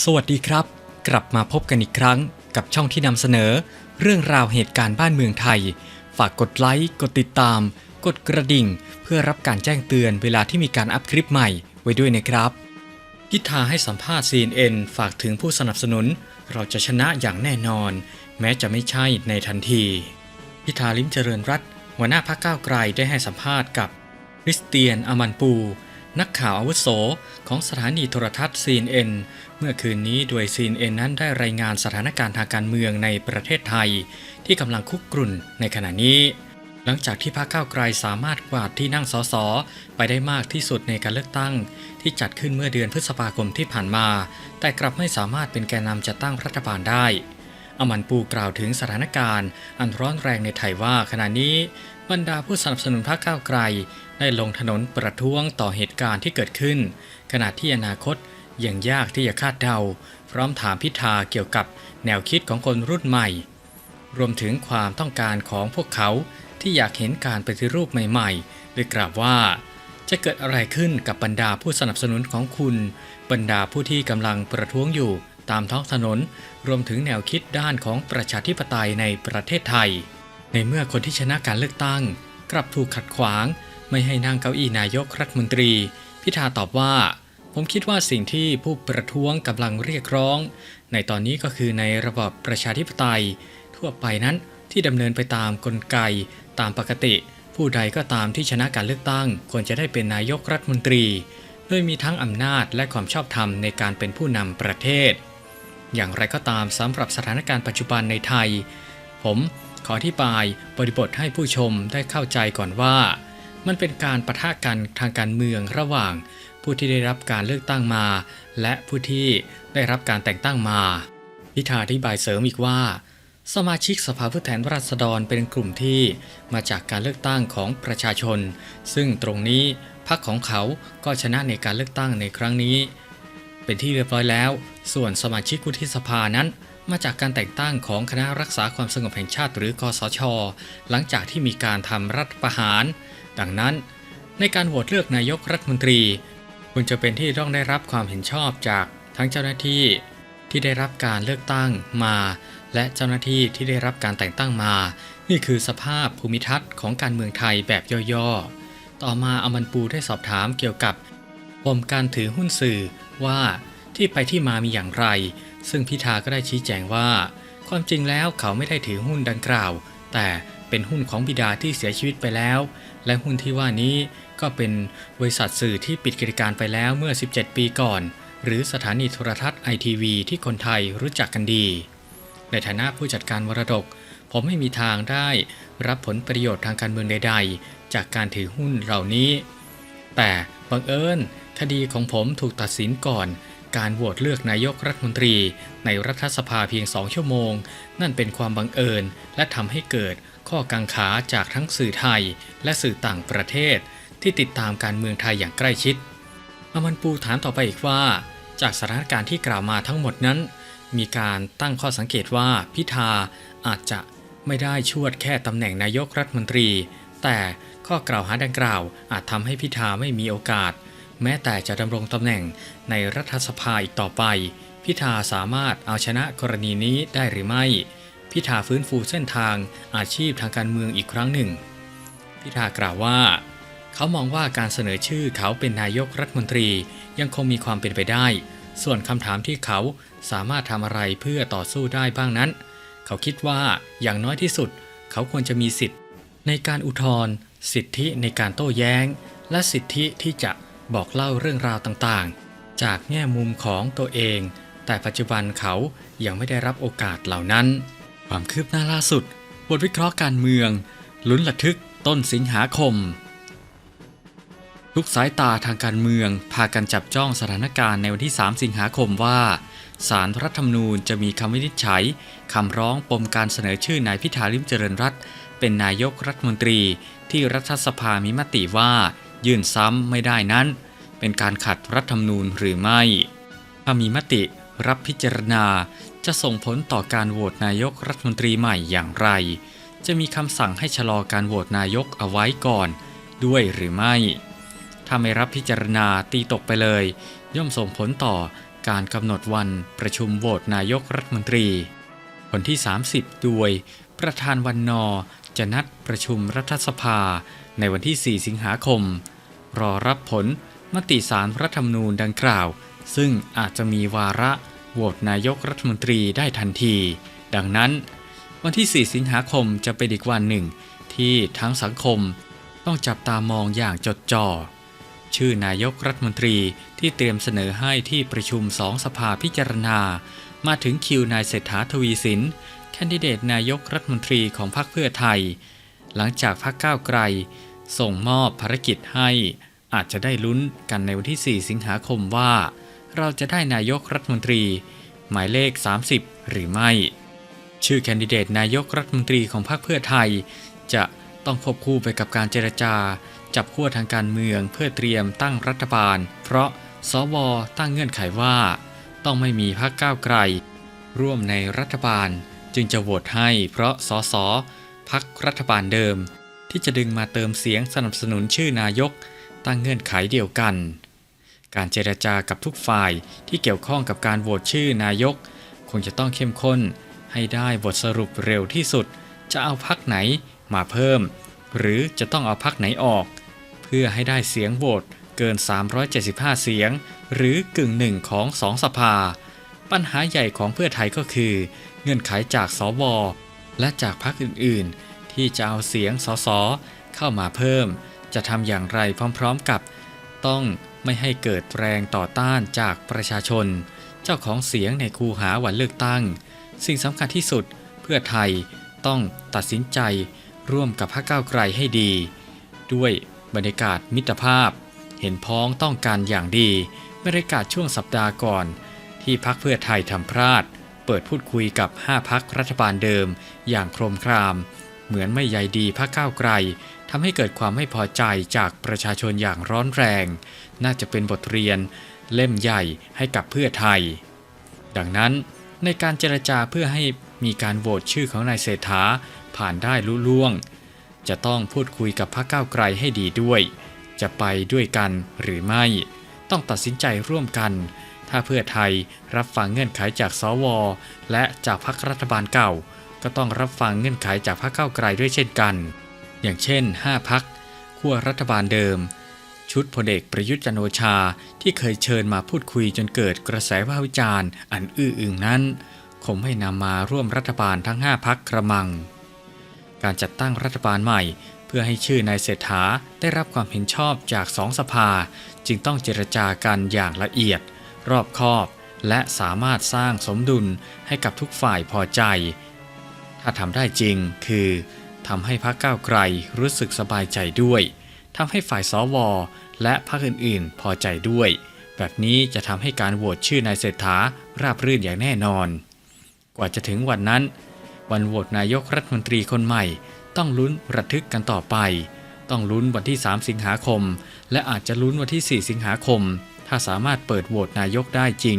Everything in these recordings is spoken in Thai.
สวัสดีครับ กลับมาพบกันอีกครั้งกับช่องที่นำเสนอ เรื่องราวเหตุการณ์บ้านเมืองไทย ฝากกดไลค์ กดติดตาม กดกระดิ่ง เพื่อรับการแจ้งเตือนเวลาที่มีการอัพคลิปใหม่ไว้ด้วยนะครับ พิธาให้สัมภาษณ์ CNN ฝากถึงผู้สนับสนุน เราจะชนะอย่างแน่นอน แม้จะไม่ใช่ในทันที พิธาลิ้มเจริญรัตน์หัวหน้าพรรคก้าวไกลได้ให้สัมภาษณ์กับคริสเตียนอมันปู นักข่าวอาวุโสของสถานีโทรทัศน์ CNN เมื่อคืนนี้โดย CNN นั้นได้รายงานสถานการณ์ทางการเมืองในประเทศไทย ที่กำลังคุกกรุ่นในขณะนี้ หลังจากที่พรรคก้าวไกลสามารถกวาดที่นั่งสสไปได้มากที่สุดในการเลือกตั้ง ที่จัดขึ้นเมื่อเดือนพฤษภาคมที่ผ่านมา แต่กลับไม่สามารถเป็นแกนนำจัดตั้งรัฐบาลได้ อมันปูกล่าวถึงสถานการณ์ อันร้อนแรงในไทยว่าขณะนี้บรรดาผู้สนับสนุนพรรคก้าวไกล ได้ลงถนนประท้วงต่อเหตุการณ์ที่เกิดขึ้น ขณะที่อนาคตยังยากที่จะคาดเดา พร้อมถามพิธาเกี่ยวกับแนวคิดของคนรุ่นใหม่ รวมถึงความต้องการของพวกเขาที่อยากเห็นการปฏิรูปใหม่ๆโดยกล่าวว่า จะเกิดอะไรขึ้นกับบรรดาผู้สนับสนุนของคุณ บรรดาผู้ที่กำลังประท้วงอยู่ ตามท้องถนน รวมถึงแนวคิดด้านของประชาธิปไตยในประเทศไทย ในเมื่อคนที่ชนะการเลือกตั้ง กลับถูกขัดขวาง ไม่ให้นั่งเก้าอี้นายกรัฐมนตรี พิธาตอบว่า ผมคิดว่าสิ่งที่ผู้ประท้วงกำลังเรียกร้อง ในตอนนี้ก็คือในระบอบประชาธิปไตย ทั่วไปนั้นที่ดำเนินไปตามกลไก ตามปกติ ผู้ใดก็ตามที่ชนะการเลือกตั้ง ควรจะได้เป็นนายกรัฐมนตรีโดยมีทั้งอำนาจและความชอบธรรมในการเป็นผู้นำประเทศ อย่างไรก็ตามสำหรับสถานการณ์ปัจจุบันในไทย ผมขออธิบายบริบทให้ผู้ชมได้เข้าใจก่อนว่า มันเป็นการประทะกันทางการเมืองระหว่าง ผู้ที่ได้รับการเลือกตั้งมา และผู้ที่ได้รับการแต่งตั้งมาพิธาอธิบายเสริมอีกว่า สมาชิกสภาผู้แทนราษฎรเป็นกลุ่มที่มาจากการเลือกตั้งของประชาชน ซึ่งตรงนี้พรรคของเขาก็ชนะในการเลือกตั้งในครั้งนี้ เป็นที่เรียบร้อยแล้ว ส่วนสมาชิกวุฒิสภานั้น มาจากการแต่งตั้งของคณะรักษาความสงบแห่งชาติหรือกสช หลังจากที่มีการทำรัฐประหาร ดังนั้น ในการโหวตเลือกนายกรัฐมนตรีคุณจะเป็นที่ต้องได้รับความเห็นชอบจากทั้งเจ้าหน้าที่ที่ได้รับการเลือกตั้งมา และเจ้าหน้าที่ที่ได้รับการแต่งตั้งมา นี่คือสภาพภูมิทัศน์ของการเมืองไทยแบบย่อๆ ต่อมาอมันปูได้สอบถามเกี่ยวกับ มการถือหุ้นสื่อว่าที่ไปที่มามีอย่างไร ซึ่งพิธาก็ได้ชี้แจงว่า ความจริงแล้วเขาไม่ได้ถือหุ้นดังกล่าว แต่เป็นหุ้นของบิดาที่เสียชีวิตไปแล้ว และหุ้นที่ว่านี้ก็เป็นบริษัทสื่อที่ปิดกิจการไปแล้วเมื่อ 17 ปีก่อน หรือสถานีโทรทัศน์ไอทีวีที่คนไทยรู้จักกันดี ในฐานะผู้จัดการมรดก ผมไม่มีทางได้รับผลประโยชน์ทางการเมืองใด ๆ จากการถือหุ้นเหล่านี้ แต่บังเอิญ คดีของผมถูกตัดสินก่อน การโหวตเลือกนายกรัฐมนตรี ในรัฐสภาเพียงสองชั่วโมง นั่นเป็นความบังเอิญและทำให้เกิดข้อกังขาจากทั้งสื่อไทย และสื่อต่างประเทศ ที่ติดตามการเมืองไทยอย่างใกล้ชิดอมันปูถามต่อไปอีกว่า จากสถานการณ์ที่กล่าวมาทั้งหมดนั้น มีการตั้งข้อสังเกตว่าพิธาอาจจะไม่ได้ชวดแค่ตำแหน่งนายกรัฐมนตรี แต่ข้อกล่าวหาดังกล่าวอาจทำให้พิธาไม่มีโอกาส แม้แต่จะดำรงตำแหน่งในรัฐสภาอีกต่อไป พิธาสามารถเอาชนะกรณีนี้ได้หรือไม่ พิธาฟื้นฟูเส้นทางอาชีพทางการเมืองอีกครั้งหนึ่ง พิธากล่าวว่า เขามองว่าการเสนอชื่อเขาเป็นนายกรัฐมนตรียังคงมีความเป็นไปได้ ส่วนคำถามที่เขาสามารถทำอะไรเพื่อต่อสู้ได้บ้างนั้น เขาคิดว่าอย่างน้อยที่สุด เขาควรจะมีสิทธิ์ ในการอุทธรณ์สิทธิในการโต้แย้ง และสิทธิที่จะ บอกเล่าเรื่องราวต่างๆ จากแง่มุมของตัวเอง แต่ปัจจุบันเขายังไม่ได้รับโอกาสเหล่านั้น ความคืบหน้าล่าสุดบทวิเคราะห์การเมือง ลุ้นระทึกต้นสิงหาคม ทุกสายตาทางการเมืองพากันจับจ้องสถานการณ์ในวันที่ 3 สิงหาคมว่าสารรัฐธรรมนูญจะมีคำวินิจฉัยคำร้องปมการเสนอชื่อนายพิธาลิมเจริญรัตน์เป็นนายกรัฐมนตรีที่รัฐสภามีมติว่า ยื่นซ้ำไม่ได้นั้น เป็นการขัดรัฐธรรมนูญหรือไม่ ถ้ามีมติรับพิจารณาจะส่งผลต่อการโหวตนายกรัฐมนตรีใหม่อย่างไร จะมีคำสั่งให้ชะลอการโหวตนายกเอาไว้ก่อน ด้วยหรือไม่ ถ้าไม่รับพิจารณาตีตกไปเลย ย่อมส่งผลต่อการกำหนดวันประชุมโหวตนายกรัฐมนตรีวันที่ 30 โดย ประธานวันนอจะนัดประชุมรัฐสภาในวันที่ 4 สิงหาคม รอรับผลมติสารรัฐธรรมนูญดังกล่าว ซึ่งอาจจะมีวาระโหวตนายกรัฐมนตรีได้ทันที ดังนั้น วันที่ 4 สิงหาคมจะเป็นอีกวันหนึ่ง ที่ทั้งสังคมต้องจับตามองอย่างจดจ่อ ชื่อนายกรัฐมนตรีที่เตรียมเสนอให้ที่ประชุมสองสภาพิจารณา มาถึงคิวนายเศรษฐาทวีสิน แคนดิเดตนายกรัฐมนตรีของพรรคเพื่อไทย หลังจากพรรคก้าวไกล ส่งมอบภารกิจให้ อาจจะได้ลุ้นกันในวันที่ 4 สิงหาคมว่า เราจะได้นายกรัฐมนตรี หมายเลข 30 หรือไม่ ชื่อแคนดิเดตนายกรัฐมนตรีของพรรคเพื่อไทย จะต้องควบคู่ไปกับการเจรจา จับขั้วทางการเมืองเพื่อเตรียมตั้งรัฐบาล เพราะสวตั้งเงื่อนไขว่า ต้องไม่มีพรรคก้าวไกล ร่วมในรัฐบาลจึงจะโหวตให้ เพราะสสพักรัฐบาลเดิม ที่จะดึงมาเติมเสียงสนับสนุนชื่อนายก ตั้งเงื่อนไขเดียวกัน การเจรจากับทุกฝ่ายที่เกี่ยวข้องกับการโหวตชื่อนายก คงจะต้องเข้มข้น ให้ได้บทสรุปเร็วที่สุด จะเอาพักไหนมาเพิ่ม หรือจะต้องเอาพักไหนออก เพื่อให้ได้เสียงโหวตเกิน 375 เสียง หรือกึ่งหนึ่งของสองสภา ปัญหาใหญ่ของเพื่อไทยก็คือ เงื่อนไขจากสวและจากพรรคอื่นๆ ที่จะเอาเสียงสสเข้ามาเพิ่ม จะทำอย่างไรพร้อมๆกับ ต้องไม่ให้เกิดแรงต่อต้านจากประชาชน เจ้าของเสียงในคูหาวันเลือกตั้ง สิ่งสำคัญที่สุดเพื่อไทยต้องตัดสินใจร่วมกับพรรคก้าวไกลให้ดี ด้วยบรรยากาศมิตรภาพ เห็นพ้องต้องการอย่างดีบรรยากาศช่วงสัปดาห์ก่อน ที่พักเพื่อไทยทำพลาด เปิดพูดคุยกับ 5 พักรัฐบาลเดิม อย่างโครมคราม เหมือนไม่ใยดีพักก้าวไกลทำให้เกิดความไม่พอใจจากประชาชนอย่างร้อนแรง น่าจะเป็นบทเรียน เล่มใหญ่ให้กับเพื่อไทย ดังนั้นในการเจรจาเพื่อให้มีการโหวตชื่อของนายเศรษฐาผ่านได้ลุล่วง จะต้องพูดคุยกับพรรคก้าวไกลให้ดีด้วย จะไปด้วยกันหรือไม่ ต้องตัดสินใจร่วมกัน ถ้าเพื่อไทยรับฟังเงื่อนไขจากสวและจากพรรครัฐบาลเก่า ก็ต้องรับฟังเงื่อนไขจากพรรคเก้าไกลด้วยเช่นกัน อย่างเช่น 5พักขั้วรัฐบาลเดิม ชุดพลเอกประยุทธ์จันโอชาที่เคยเชิญมาพูดคุยจนเกิดกระแสวิพาวิจารณ์ อันอื้ออึงนั้นคงไม่นำมาร่วมรัฐบาลทั้ง 5พักกระมัง การจัดตั้งรัฐบาลใหม่เพื่อให้ชื่อนายเศรษฐาได้รับความเห็นชอบจากสองสภา จึงต้องเจรจากันอย่างละเอียด รอบคอบ และสามารถสร้างสมดุลให้กับทุกฝ่ายพอใจ ถ้าทำได้จริงคือทำให้พรรคก้าวไกลรู้สึกสบายใจด้วยทำให้ฝ่ายสวและพรรคอื่นๆ พอใจด้วย แบบนี้จะทำให้การโหวตชื่อนายเศรษฐาราบรื่นอย่างแน่นอน กว่าจะถึงวันนั้น วันโหวตนายกรัฐมนตรีคนใหม่ ต้องลุ้นระทึกกันต่อไป ต้องลุ้นวันที่ 3 สิงหาคม และอาจจะลุ้นวันที่ 4 สิงหาคม ถ้าสามารถเปิดโหวตนายกได้จริง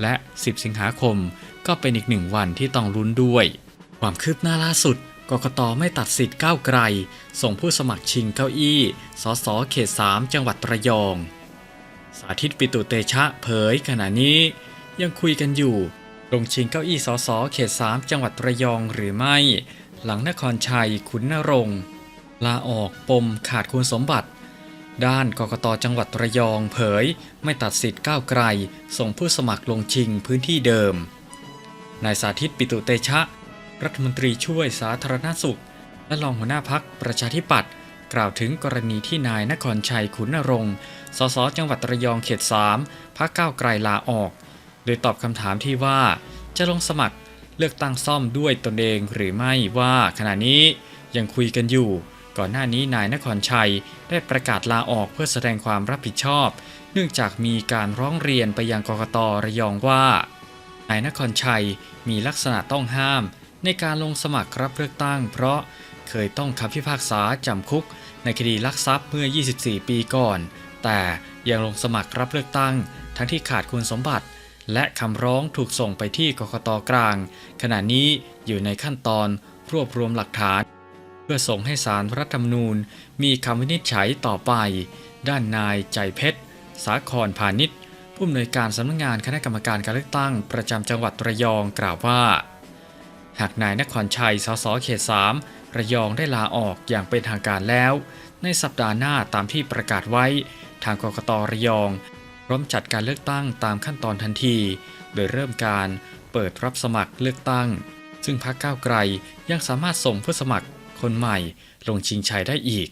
และ 10 สิงหาคม ก็เป็นอีกหนึ่งวันที่ต้องลุ้นด้วย ความคืบหน้าล่าสุด กกตไม่ตัดสิทธิ์ก้าวไกล ส่งผู้สมัครชิงเก้าอี้ สสเขต 3 จังหวัดระยอง สาธิตปิตุเตชะเผยขณะนี้ ยังคุยกันอยู่ลงชิงเก้าอี้สสเขต 3 จังหวัดระยองหรือไม่ หลังนครชัยขุนนรงค์ลาออกปมขาดคุณสมบัติ ด้านกกตจังหวัดระยองเผย ไม่ตัดสิทธิ์ก้าวไกล ส่งผู้สมัครลงชิงพื้นที่เดิมนายสาธิตปิตุเตชะ รัฐมนตรีช่วยสาธารณสุข และรองหัวหน้าพักประชาธิปัตย์กล่าวถึงกรณีที่นายนครชัยขุนนรงค์สสจังหวัดระยองเขต3พักก้าวไกลลาออก โดยตอบคำถามที่ว่าจะลงสมัครเลือกตั้งซ่อมด้วยตนเองหรือไม่ว่าขณะนี้ยังคุยกันอยู่ ก่อนหน้านี้นายนครชัยได้ประกาศลาออกเพื่อแสดงความรับผิดชอบ เนื่องจากมีการร้องเรียนไปยังกกตระยองว่านายนครชัยมีลักษณะต้องห้าม ในการลงสมัครรับเลือกตั้ง เพราะเคยต้องคำพิพากษาจำคุก ในคดีลักทรัพย์เมื่อ 24 ปีก่อน แต่ยังลงสมัครรับเลือกตั้ง ทั้งที่ขาดคุณสมบัติ และคำร้องถูกส่งไปที่กกตกลาง ขณะนี้อยู่ในขั้นตอนรวบรวมหลักฐาน เพื่อส่งให้สารรัฐธรรมนูญ มีคำวินิจฉัยต่อไป ด้านนายใจเพชร สาครพาณิชย์ผู้อำนวยการสำนักงานคณะกรรมการการเลือกตั้งประจำจังหวัดระยองกล่าวว่า หากนายนครชัย สสเขต3ระยองได้ลาออกอย่างเป็นทางการแล้ว ในสัปดาห์หน้าตามที่ประกาศไว้ ทางกกตระยองพร้อมจัดการเลือกตั้งตามขั้นตอนทันที โดยเริ่มการเปิดรับสมัครเลือกตั้ง ซึ่งพรรคก้าวไกลยังสามารถส่งผู้สมัครคนใหม่ลงชิงชัยได้อีก